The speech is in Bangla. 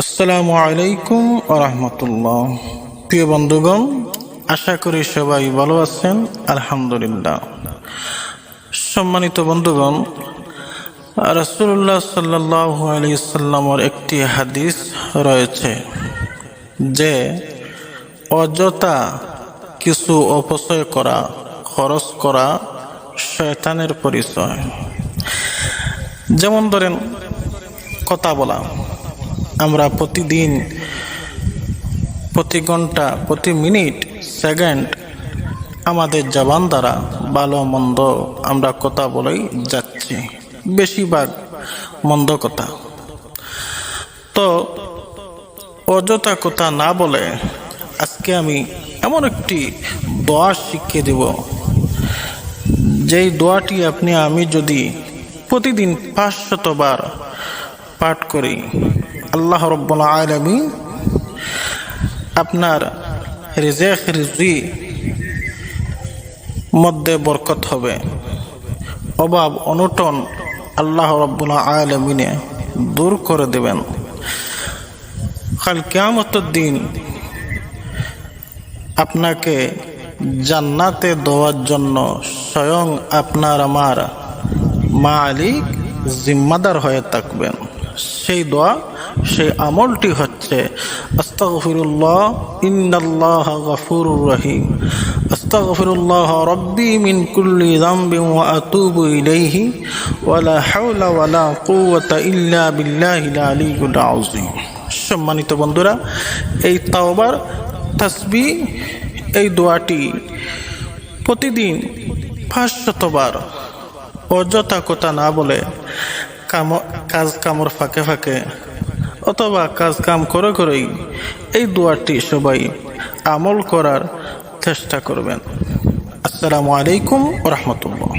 আসসালামু আলাইকুম রহমতুল্লাহ। প্রিয় বন্ধুগণ, আশা করি সবাই ভালো আছেন, আলহামদুলিল্লাহ। সম্মানিত বন্ধুগণ রসুল্লাহ সাল্লাহ আলাইসাল্লামর একটি হাদিস রয়েছে যে অযথা কিছু অপচয় করা, খরচ করা শয়তানের পরিচয়। যেমন ধরেন, কথা বলা। আমরা প্রতিদিন, প্রতি ঘণ্টা, প্রতি মিনিট, সেকেন্ড আমাদের জবান দ্বারা ভালো মন্দ আমরা কথা বলেই যাচ্ছি। বেশিরভাগ মন্দ কথা। তো অযথা কথা না বলে আজকে আমি এমন একটি দোয়া শিখিয়ে দেব। যেই দোয়াটি আপনি আমি যদি প্রতিদিন পাঁচশতবার পাঠ করি। আল্লাহ রব্বুল আলমী আপনার রিজেক রিজি মধ্যে বরকত হবে। অভাব, অনটন আল্লাহ রব্বুল আলমিনে দূর করে দেবেন। কাল কেয়ামতের দিন আপনাকে জান্নাতে দেওয়ার জন্য স্বয়ং আপনার আমার মালিক জিম্মাদার হয়ে থাকবেন। সেই দোয়া, সেই আমলটি হচ্ছে, আস্তাগফিরুল্লাহ, ইন্নাল্লাহ গফুরুর রহিম। আস্তাগফিরুল্লাহ রব্বি মিন কুল্লি যামবিন ওয়া আতুবু ইলাইহি ওয়ালা হাওলা ওয়ালা কুওয়াতা ইল্লা বিল্লাহিল আলিয়্যিল আযীম। সম্মানিত বন্ধুরা, এই তাওবার তাসবিহ এই দোয়াটি প্রতিদিন পাঁচশতবার অযথা কথা না বলে কাম, কাজ কামর ফাঁকে ফাঁকে। অথবা কাজ কাম করে করেই এই দুয়ারটি সবাই আমল করার চেষ্টা করবেন। আসসালামু আলাইকুম রহমতুল্লাহ।